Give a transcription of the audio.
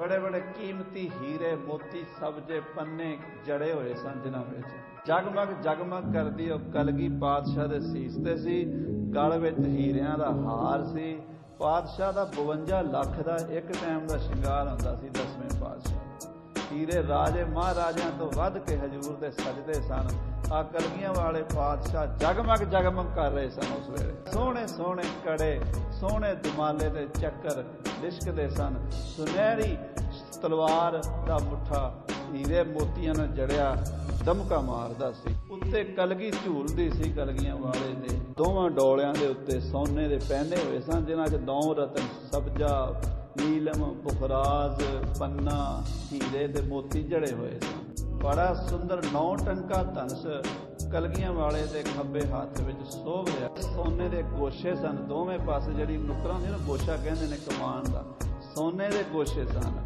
ਬੜੇ ਬੜੇ ਕੀਮਤੀ ਹੀਰੇ ਮੋਤੀ ਸਬਜੇ ਪੰਨੇ ਜੜੇ ਹੋਏ ਸਨ ਜਿਨ੍ਹਾਂ ਵਿੱਚ। ਜਗਮਗ ਜਗਮਗ ਕਰਦੀ ਉਹ ਕਲਗੀ ਪਾਤਸ਼ਾਹ ਦੇ ਸੀਸ ਤੇ ਸੀ। ਗਲ ਵਿੱਚ ਹੀਰਿਆਂ ਦਾ ਹਾਰ ਸੀ। ਪਾਤਸ਼ਾਹ ਦਾ 52 ਲੱਖ ਦਾ ਇੱਕ ਟਾਈਮ ਦਾ ਸ਼ਿੰਗਾਰ ਹੁੰਦਾ ਸੀ ਦਸਵੇਂ ਪਾਤਸ਼ਾਹ। ਹੀਰੇ ਰਾਜੇ ਮਹਾਰਾਜਿਆਂ ਤੋਂ ਵੱਧ ਕੇ ਹਜੂਰ ਦੇ ਸਜਦੇ ਸਨ। ਆ ਕਲਗੀਆਂ ਵਾਲੇ ਪਾਤਸ਼ਾਹ ਜਗਮਗ ਜਗਮਗ ਕਰ ਰਹੇ ਸਨ ਉਸ ਵੇਲੇ। ਸੋਹਣੇ ਸੋਹਣੇ ਕੜੇ, ਸੋਹਣੇ ਦੁਮਾਲੇ ਦੇ ਚੱਕਰ ਲਿਸ਼ਕਦੇ ਸਨ। ਸੁਨਹਿਰੀ ਤਲਵਾਰ ਦਾ ਮੁੱਠਾ ਹੀਰੇ ਮੋਤੀਆਂ ਨਾਲ ਜੜਿਆ ਦਮਕਾ ਮਾਰਦਾ ਸੀ। ਉੱਤੇ ਕਲਗੀ ਝੂਲਦੀ ਸੀ ਕਲਗੀਆਂ ਵਾਲੇ ਦੇ। ਦੋਵਾਂ ਡੋਲਿਆਂ ਦੇ ਉੱਤੇ ਸੋਨੇ ਦੇ ਪਹਿਨੇ ਹੋਏ ਸਨ, ਜਿਨ੍ਹਾਂ 'ਚ ਨੌ ਰਤਨ ਸਬਜਾ ਨੀਲਮ ਬੁਖਰਾਜ ਪੰਨਾ, ਹੀਰੇ ਦੇ ਮੋਤੀ ਜੜੇ ਹੋਏ ਸਨ। ਬੜਾ ਸੁੰਦਰ ਨੌ ਟੰਕਾ ਧਨਸ ਕਲਗੀਆਂ ਵਾਲੇ ਦੇ ਖੱਬੇ ਹੱਥ ਵਿੱਚ ਸੋਭ ਰਿਹਾ ਸੋਨੇ ਦੇ ਗੋਸ਼ੇ ਸਨ। ਦੋਵੇਂ ਪਾਸੇ ਜਿਹੜੀ ਨੁਕਰਾਂ ਹੁੰਦੀਆਂ ਨਾ, ਗੋਸ਼ਾ ਕਹਿੰਦੇ ਨੇ ਕਮਾਨ ਦਾ। ਸੋਨੇ ਦੇ ਗੋਸ਼ੇ ਸਨ।